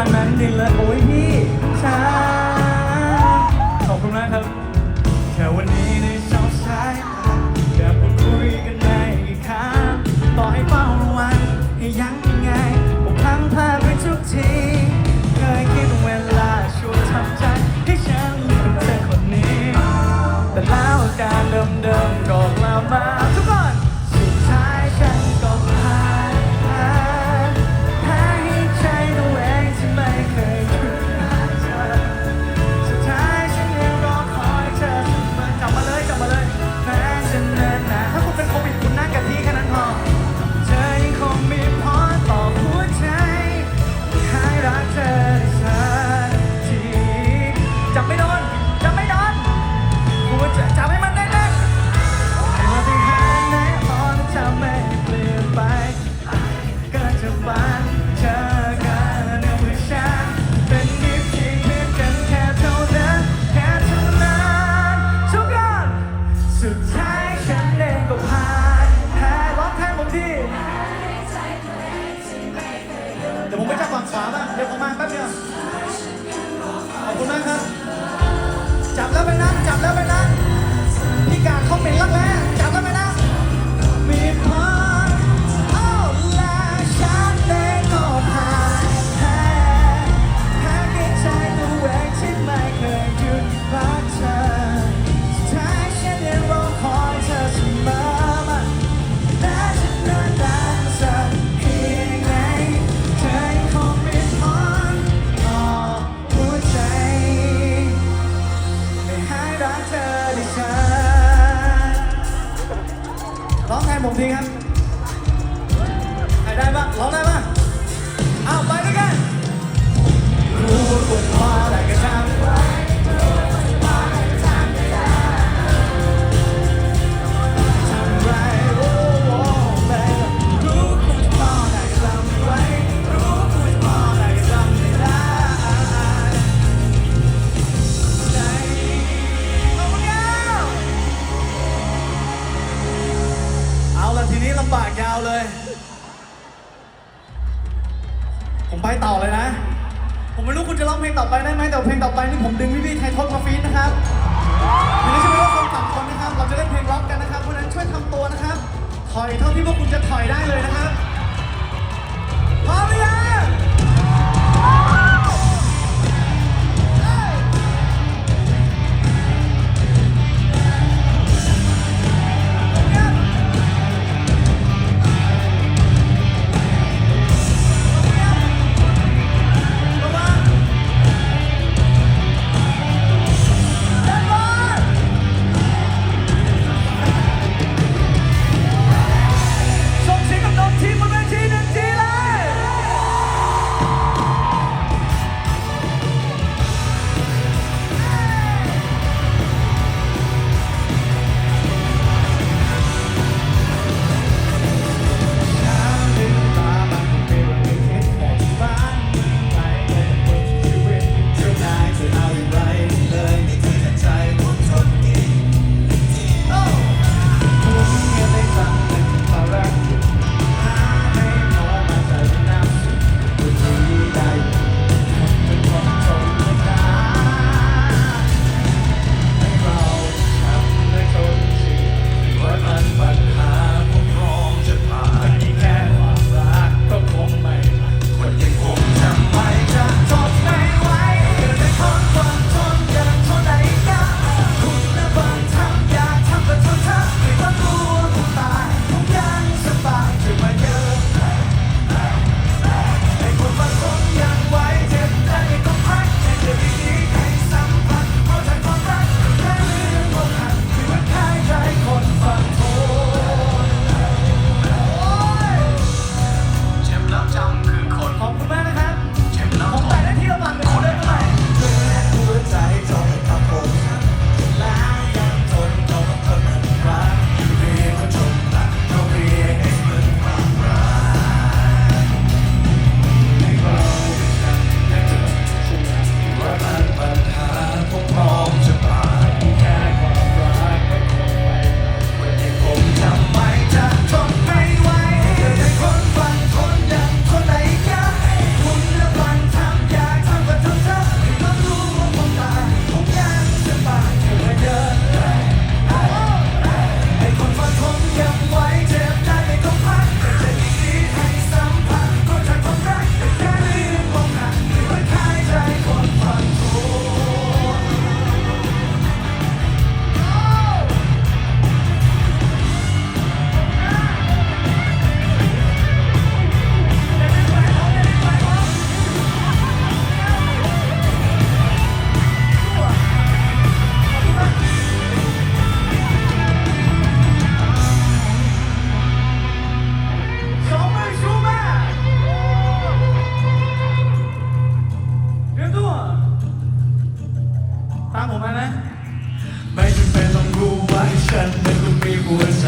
ท่านนั้นดินเลยโอ้ยพี่ช้าขอบคุณมากครับ แค่วันนี้ในเช้าสายแค่พูดคุยกันได้ครั้งต่อให้เฝ้าระวังให้ยังยังไงผมพังพาไปทุกทีเคยคิดเวลาช่วยทำใจให้ฉันเธอคนนี้ แต่แล้วการเดิมๆก็กลับมา เดี๋ยวผมไปจับฝั่งขวาบ้างเดี๋ยวผมมาแป๊บเดียวขอบคุณมากครับ จับแล้วไปนั่งจับแล้วไปนั่งพี่กาเขาเป็นรักแร้ ผมไปต่อเลยนะ ผมไม่รู้คุณจะร้องเพลงต่อไปได้ไหมแต่เพลงต่อไปนี่ผมดึงพี่พี่ไทยทศมาฟีนนะครับไม่ได้ช่วยว่าคนต่งคนนะครับ เราจะเล่นเพลงร็อกกันนะครับเพราะะนั้นช่วยทำตัวนะครับ ถอยเท่าที่พวกคุณจะถอยได้เลยนะครับพร้อมหรือยัง ถามผมมานะ ไม่จำเป็นต้องรู้ว่าฉันนั้นก็มีหัวใจ